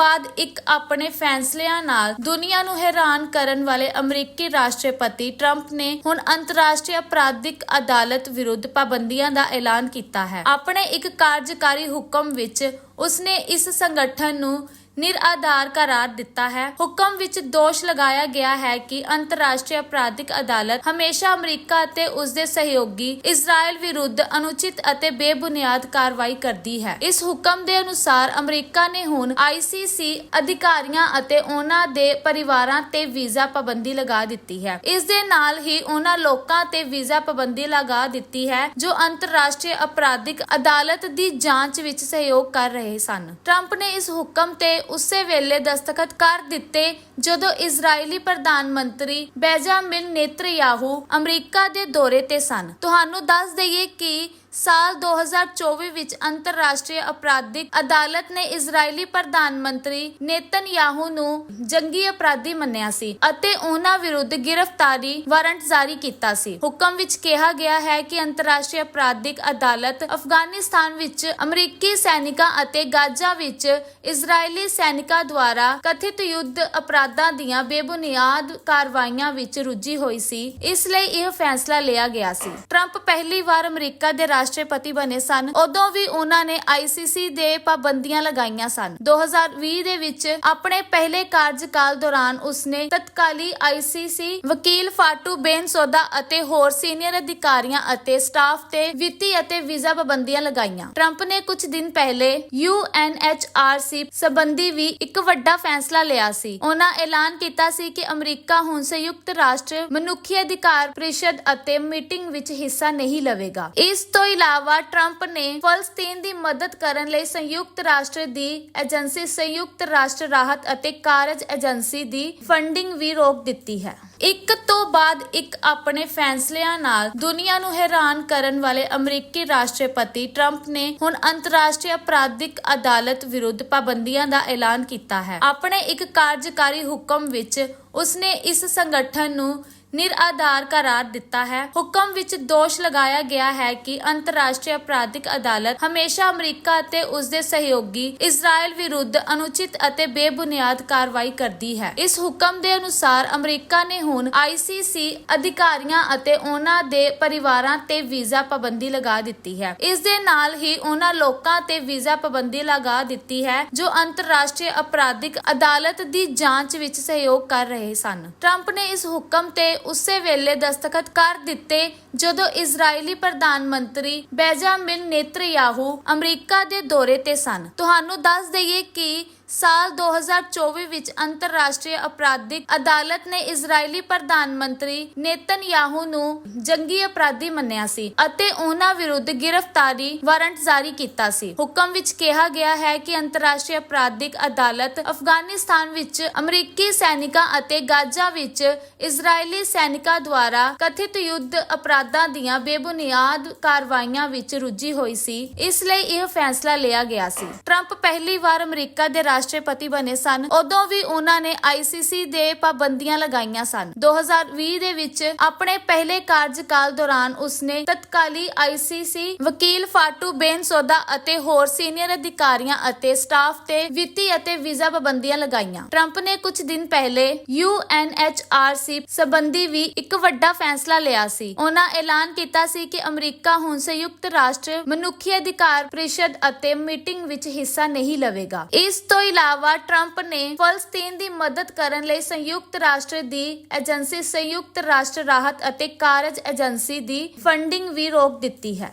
ਬਾਅਦ ਇੱਕ ਆਪਣੇ ਫੈਸਲਿਆਂ ਨਾਲ ਦੁਨੀਆ ਨੂੰ ਹੈਰਾਨ ਕਰਨ ਵਾਲੇ ਅਮਰੀਕੀ ਰਾਸ਼ਟਰਪਤੀ ਟਰੰਪ ਨੇ ਹੁਣ ਅੰਤਰਰਾਸ਼ਟਰੀ ਅਪਰਾਧਿਕ ਅਦਾਲਤ ਵਿਰੁੱਧ ਪਾਬੰਦੀਆਂ ਦਾ ਐਲਾਨ ਕੀਤਾ ਹੈ। ਆਪਣੇ ਇੱਕ ਕਾਰਜਕਾਰੀ ਹੁਕਮ ਵਿੱਚ ਉਸਨੇ ਇਸ ਸੰਗਠਨ ਨੂੰ ਨਿਰਆਧਾਰ ਕਰਾਰ ਦਿੱਤਾ ਹੈ। ਹੁਕਮ ਵਿੱਚ ਦੋਸ਼ ਲਗਾਇਆ ਗਿਆ ਹੈ ਕਿ ਅੰਤਰਰਾਸ਼ਟਰੀ ਅਪਰਾਧਿਕ ਅਦਾਲਤ ਹਮੇਸ਼ਾ ਅਮਰੀਕਾ ਅਤੇ ਉਸ ਦੇ ਸਹਿਯੋਗੀ ਇਜ਼ਰਾਈਲ ਵਿਰੁੱਧ ਅਨੁਚਿਤ ਅਤੇ ਬੇਬੁਨਿਆਦ ਕਾਰਵਾਈ ਕਰਦੀ ਹੈ। ਇਸ ਹੁਕਮ ਦੇ ਅਨੁਸਾਰ ਅਮਰੀਕਾ ਨੇ ਹੁਣ ਆਈਸੀਸੀ ਅਧਿਕਾਰੀਆਂ ਅਤੇ ਉਹਨਾਂ ਦੇ ਪਰਿਵਾਰਾਂ ਤੇ ਵੀਜ਼ਾ ਪਾਬੰਦੀ ਲਗਾ ਦਿੱਤੀ ਹੈ। ਇਸ ਦੇ ਨਾਲ ਹੀ ਉਹਨਾਂ ਲੋਕਾਂ ਤੇ ਵੀਜ਼ਾ ਪਾਬੰਦੀ ਲਗਾ ਦਿੱਤੀ ਹੈ, ਜੋ ਅੰਤਰਰਾਸ਼ਟਰੀ ਅਪਰਾਧਿਕ ਅਦਾਲਤ ਦੀ ਜਾਂਚ ਵਿੱਚ ਸਹਿਯੋਗ ਕਰ ਰਹੇ ਸਨ। ਟਰੰਪ ਨੇ ਇਸ ਹੁਕਮ ਤੇ ਉਸੇ ਵੇਲੇ ਦਸਤਖਤ ਕਰ ਦਿੱਤੇ ਜਦੋਂ ਇਜ਼ਰਾਈਲੀ ਪ੍ਰਧਾਨ ਮੰਤਰੀ ਬੈਜਾਮਿਨ ਨੇਤਨਯਾਹੂ ਅਮਰੀਕਾ ਦੇ ਦੌਰੇ ਤੇ ਸਨ। ਤੁਹਾਨੂੰ ਦੱਸ ਦਈਏ ਕਿ ਸਾਲ 2024 ਵਿੱਚ ਅੰਤਰਰਾਸ਼ਟਰੀ ਅਪਰਾਧਿਕ ਅਦਾਲਤ ਨੇ ਇਜ਼ਰਾਈਲੀ ਪ੍ਰਧਾਨ ਮੰਤਰੀ ਨੇਤਨਯਾਹੂ ਨੂੰ ਜੰਗੀ ਅਪਰਾਧੀ ਮੰਨਿਆ ਸੀ ਅਤੇ ਉਹਨਾਂ ਵਿਰੁੱਧ ਗ੍ਰਿਫਤਾਰੀ ਵਾਰੰਟ ਜਾਰੀ ਕੀਤਾ ਸੀ। ਹੁਕਮ ਵਿੱਚ ਕਿਹਾ ਗਿਆ ਹੈ ਕਿ ਅੰਤਰਰਾਸ਼ਟਰੀ ਅਪਰਾਧਿਕ ਅਦਾਲਤ ਅਫਗਾਨਿਸਤਾਨ ਵਿੱਚ ਅਮਰੀਕੀ ਸੈਨਿਕਾਂ ਅਤੇ ਗਾਜ਼ਾ ਵਿੱਚ ਇਜ਼ਰਾਈਲੀ ਸੈਨਿਕਾਂ ਦੁਆਰਾ ਕਥਿਤ ਯੁੱਧ ਅਪਰਾਧਾਂ ਦੀਆਂ ਬੇਬੁਨਿਆਦ ਕਾਰਵਾਈਆਂ ਵਿੱਚ ਰੁੱਝੀ ਹੋਈ ਸੀ। ਇਸ ਲਈ ਇਹ ਫੈਸਲਾ ਲਿਆ ਗਿਆ ਸੀ। ਟਰੰਪ ਪਹਿਲੀ ਵਾਰ ਅਮਰੀਕਾ ਦੇ ਰਾਸ਼ਟਰਪਤੀ ਬਣੇ ਸਨ। ਉਦੋਂ ਵੀ ਉਹਨਾਂ ਨੇ ਆਈਸੀਸੀ ਦੇ ਪਾਬੰਦੀਆਂ ਲਗਾਈਆਂ ਸਨ। 2020 ਦੇ ਵਿੱਚ ਆਪਣੇ ਪਹਿਲੇ ਕਾਰਜਕਾਲ ਦੌਰਾਨ ਉਸਨੇ ਤਤਕਾਲੀ ਆਈਸੀਸੀ ਵਕੀਲ ਫਾਟੂ ਬੇਨਸੋਦਾ ਅਤੇ ਹੋਰ ਸੀਨੀਅਰ ਅਧਿਕਾਰੀਆਂ ਅਤੇ ਸਟਾਫ ਤੇ ਵਿੱਤੀ ਅਤੇ ਵੀਜ਼ਾ ਪਾਬੰਦੀਆਂ ਲਗਾਈਆਂ। ਟਰੰਪ ਨੇ ਕੁਝ ਦਿਨ ਪਹਿਲੇ ਯੂਐਨਐਚਆਰਸੀ ਸੰਬੰਧੀ ਵੀ ਇੱਕ ਵੱਡਾ ਫੈਸਲਾ ਲਿਆ ਸੀ। ਉਹਨਾਂ ਐਲਾਨ ਕੀਤਾ ਸੀ ਕਿ ਅਮਰੀਕਾ ਹੁਣ ਸੰਯੁਕਤ ਰਾਸ਼ਟਰ ਮਨੁੱਖੀ ਅਧਿਕਾਰ ਪ੍ਰੀਸ਼ਦ ਅਤੇ ਮੀਟਿੰਗ ਵਿੱਚ ਹਿੱਸਾ ਨਹੀਂ ਲਵੇਗਾ। ਇਸ ਤੋਂ ਇਲਾਵਾ ਟਰੰਪ ਨੇ ਫਲਸਤੀਨ ਦੀ ਮਦਦ ਕਰਨ ਲਈ ਸੰਯੁਕਤ ਰਾਸ਼ਟਰ ਦੀ ਏਜੰਸੀ, ਸੰਯੁਕਤ ਰਾਸ਼ਟਰ ਰਾਹਤ ਅਤੇ ਕਾਰਜ ਏਜੰਸੀ ਦੀ ਫੰਡਿੰਗ ਵੀ ਰੋਕ ਦਿੱਤੀ ਹੈ। ਇੱਕ ਤੋਂ ਬਾਅਦ ਇੱਕ ਆਪਣੇ ਫੈਸਲਿਆਂ ਨਾਲ ਦੁਨੀਆ ਨੂੰ ਹੈਰਾਨ ਕਰਨ ਵਾਲੇ ਅਮਰੀਕੀ ਰਾਸ਼ਟਰਪਤੀ ਟਰੰਪ ਨੇ ਹੁਣ ਅੰਤਰਰਾਸ਼ਟਰੀ ਅਪਰਾਧਿਕ ਅਦਾਲਤ ਵਿਰੁੱਧ ਪਾਬੰਦੀਆਂ ਦਾ ਐਲਾਨ ਕੀਤਾ ਹੈ। ਆਪਣੇ ਇੱਕ ਕਾਰਜਕਾਰੀ ਹੁਕਮ ਵਿੱਚ ਉਸਨੇ ਇਸ ਸੰਗਠਨ ਨੂੰ ਨਿਰਆਧਾਰ ਕਰਾਰ ਦਿੱਤਾ ਹੈ। ਹੁਕਮ ਵਿੱਚ ਦੋਸ਼ ਲਗਾਇਆ ਗਿਆ ਹੈ ਕਿ ਅੰਤਰਰਾਸ਼ਟਰੀ ਅਪਰਾਧਿਕ ਅਦਾਲਤ ਹਮੇਸ਼ਾ ਅਮਰੀਕਾ ਅਤੇ ਉਸ ਦੇ ਸਹਿਯੋਗੀ ਇਜ਼ਰਾਈਲ ਵਿਰੁੱਧ ਅਨੁਚਿਤ ਅਤੇ ਬੇਬੁਨਿਆਦ ਕਾਰਵਾਈ ਕਰਦੀ ਹੈ। ਇਸ ਹੁਕਮ ਦੇ ਅਨੁਸਾਰ ਅਮਰੀਕਾ ਨੇ ਹੁਣ ਆਈਸੀਸੀ ਅਧਿਕਾਰੀਆਂ ਅਤੇ ਉਹਨਾਂ ਦੇ ਪਰਿਵਾਰਾਂ ਤੇ ਵੀਜ਼ਾ ਪਾਬੰਦੀ ਲਗਾ ਦਿੱਤੀ ਹੈ। ਇਸ ਦੇ ਨਾਲ ਹੀ ਉਹਨਾਂ ਲੋਕਾਂ ਤੇ ਵੀਜ਼ਾ ਪਾਬੰਦੀ ਲਗਾ ਦਿੱਤੀ ਹੈ, ਜੋ ਅੰਤਰਰਾਸ਼ਟਰੀ ਅਪਰਾਧਿਕ ਅਦਾਲਤ ਦੀ ਜਾਂਚ ਵਿੱਚ ਸਹਿਯੋਗ ਕਰ ਰਹੇ ਸਨ। ਟਰੰਪ ਨੇ ਇਸ ਹੁਕਮ ਤੇ ਉਸੇ ਵੇਲੇ ਦਸਤਖਤ ਕਰ ਦਿੱਤੇ ਜਦੋਂ ਇਜ਼ਰਾਈਲੀ ਪ੍ਰਧਾਨ ਮੰਤਰੀ ਬੈਜਾਮਿਨ ਨੇਤਨਯਾਹੂ ਅਮਰੀਕਾ ਦੇ ਦੌਰੇ ਤੇ ਸਨ। ਤੁਹਾਨੂੰ ਦੱਸ ਦਈਏ ਕਿ ਸਾਲ 2024 ਵਿੱਚ ਅੰਤਰਰਾਸ਼ਟਰੀ ਅਪਰਾਧਿਕ ਅਦਾਲਤ ਨੇ ਇਜ਼ਰਾਈਲੀ ਪ੍ਰਧਾਨ ਮੰਤਰੀ ਨੇਤਨਯਾਹੂ ਨੂੰ ਜੰਗੀ ਅਪਰਾਧੀ ਮੰਨਿਆ ਸੀ ਅਤੇ ਉਹਨਾਂ ਵਿਰੁੱਧ ਗ੍ਰਿਫਤਾਰੀ ਵਾਰੰਟ ਜਾਰੀ ਕੀਤਾ ਸੀ। ਹੁਕਮ ਵਿੱਚ ਕਿਹਾ ਗਿਆ ਹੈ ਕਿ ਅੰਤਰਰਾਸ਼ਟਰੀ ਅਪਰਾਧਿਕ ਅਦਾਲਤ ਅਫਗਾਨਿਸਤਾਨ ਵਿੱਚ ਅਮਰੀਕੀ ਸੈਨਿਕਾਂ ਅਤੇ ਗਾਜ਼ਾ ਵਿੱਚ ਇਜ਼ਰਾਈਲੀ ਸੈਨਿਕਾਂ ਦੁਆਰਾ ਕਥਿਤ ਯੁੱਧ ਅਪਰਾਧਾਂ ਦੀਆਂ ਬੇਬੁਨਿਆਦ ਕਾਰਵਾਈਆਂ ਵਿੱਚ ਰੁੱਝੀ ਹੋਈ ਸੀ। ਇਸ ਲਈ ਇਹ ਫੈਸਲਾ ਲਿਆ ਗਿਆ ਸੀ। ਟਰੰਪ ਪਹਿਲੀ ਵਾਰ ਅਮਰੀਕਾ ਦੇ ਰਾਸ਼ਟਰਪਤੀ ਬਣੇ ਸਨ। ਉਦੋਂ ਵੀ ਉਹਨਾਂ ਨੇ ਆਈਸੀਸੀ ਦੇ ਪਾਬੰਦੀਆਂ ਲਗਾਈਆਂ ਸਨ। 2020 ਦੇ ਵਿੱਚ ਆਪਣੇ ਪਹਿਲੇ ਕਾਰਜਕਾਲ ਦੌਰਾਨ ਉਸਨੇ ਤਤਕਾਲੀ ਆਈਸੀਸੀ ਵਕੀਲ ਫਾਟੂ ਬੇਨਸੋਦਾ ਅਤੇ ਹੋਰ ਸੀਨੀਅਰ ਅਧਿਕਾਰੀਆਂ ਅਤੇ ਸਟਾਫ ਤੇ ਵਿੱਤੀ ਅਤੇ ਵੀਜ਼ਾ ਪਾਬੰਦੀਆਂ ਲਗਾਈਆਂ। ਟਰੰਪ ਨੇ ਕੁਝ ਦਿਨ ਪਹਿਲੇ ਯੂਐਨਐਚਆਰਸੀ ਸੰਬੰਧੀ ਵੀ ਇੱਕ ਵੱਡਾ ਫੈਸਲਾ ਲਿਆ ਸੀ। ਉਹਨਾਂ ਐਲਾਨ ਕੀਤਾ ਸੀ ਕਿ ਅਮਰੀਕਾ ਹੁਣ ਸੰਯੁਕਤ ਰਾਸ਼ਟਰ ਮਨੁੱਖੀ ਅਧਿਕਾਰ ਪ੍ਰੀਸ਼ਦ ਅਤੇ ਮੀਟਿੰਗ ਵਿੱਚ ਹਿੱਸਾ ਨਹੀਂ ਲਵੇਗਾ। ਇਸ ਤੋਂ ਇਲਾਵਾ ਟਰੰਪ ਨੇ ਫਲਸਤੀਨ ਦੀ ਮਦਦ ਕਰਨ ਲਈ ਸੰਯੁਕਤ ਰਾਸ਼ਟਰ ਦੀ ਏਜੰਸੀ, ਸੰਯੁਕਤ ਰਾਸ਼ਟਰ ਰਾਹਤ ਅਤੇ ਕਾਰਜ ਏਜੰਸੀ ਦੀ ਫੰਡਿੰਗ ਵੀ ਰੋਕ ਦਿੱਤੀ ਹੈ।